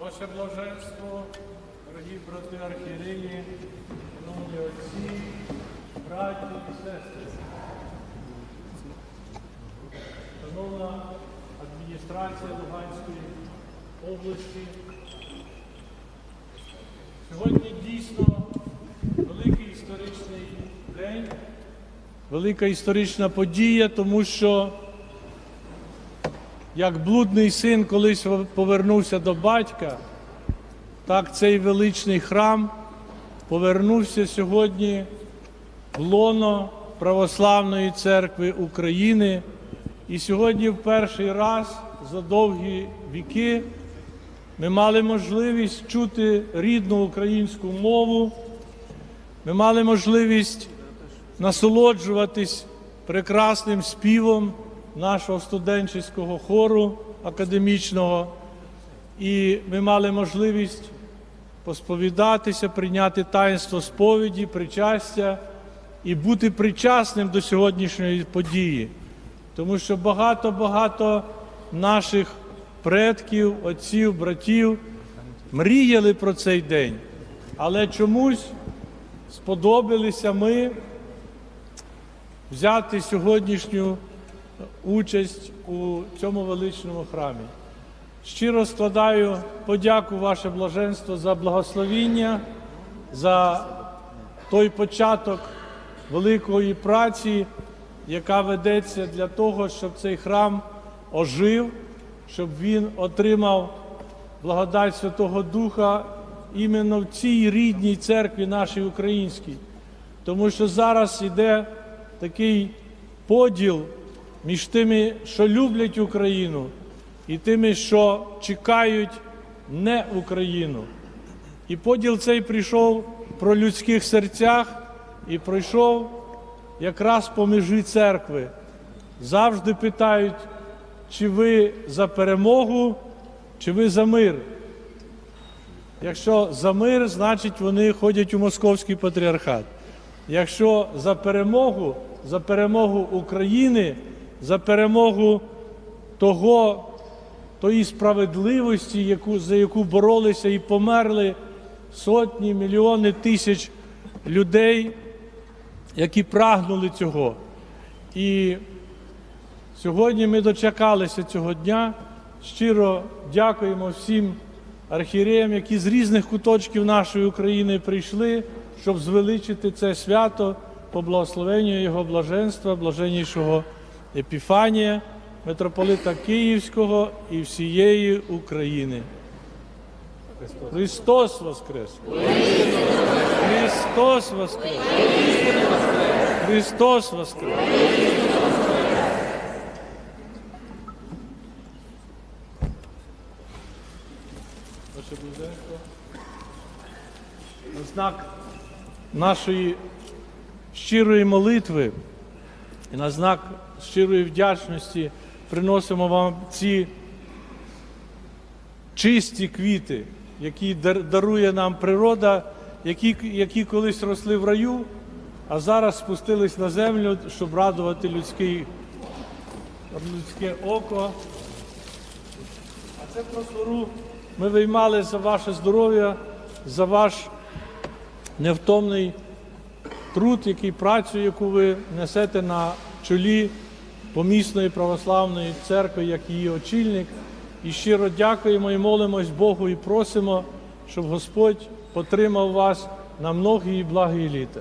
Ваше блаженство, дорогі брати архієреї, шановні отці, браті і сестри. Шановна адміністрація Луганської області. Сьогодні дійсно великий історичний день, велика історична подія, тому що як блудний син колись повернувся до батька, так цей величний храм повернувся сьогодні в лоно Православної церкви України. І сьогодні в перший раз за довгі віки ми мали можливість чути рідну українську мову, ми мали можливість насолоджуватись прекрасним співом нашого студентського хору академічного, і ми мали можливість посповідатися, прийняти таїнство сповіді, причастя і бути причасним до сьогоднішньої події. Тому що багато-багато наших предків, отців, братів мріяли про цей день, але чомусь сподобалися ми взяти сьогоднішню участь у цьому величному храмі. Щиро складаю подяку ваше блаженство за благословіння, за той початок великої праці, яка ведеться для того, щоб цей храм ожив, щоб він отримав благодать Святого Духа іменно в цій рідній церкві нашій українській. Тому що зараз йде такий поділ між тими, що люблять Україну, і тими, що чекають не Україну. І поділ цей прийшов про людських серцях і пройшов якраз по межі церкви. Завжди питають, чи ви за перемогу, чи ви за мир. Якщо за мир, значить вони ходять у московський патріархат. Якщо за перемогу, за перемогу України, за перемогу того, тої справедливості, яку, за яку боролися і померли сотні, мільйони тисяч людей, які прагнули цього. І сьогодні ми дочекалися цього дня. Щиро дякуємо всім архієреям, які з різних куточків нашої України прийшли, щоб звеличити це свято по благословенню Його блаженства, блаженнішого Епіфанія, митрополита Київського і всієї України. Христос Воскрес! Христос Воскрес! Христос Воскрес! Ваше. На знак нашої щирої молитви і на знак щирої вдячності приносимо вам ці чисті квіти, які дарує нам природа, які, які колись росли в раю, а зараз спустились на землю, щоб радувати людський, людське око. А це просвору ми виймали за ваше здоров'я, за ваш невтомний труд, який працю, яку ви несете на чолі помісної православної церкви, як її очільник. І щиро дякуємо і молимось Богу і просимо, щоб Господь потримав вас на многі і благі літа.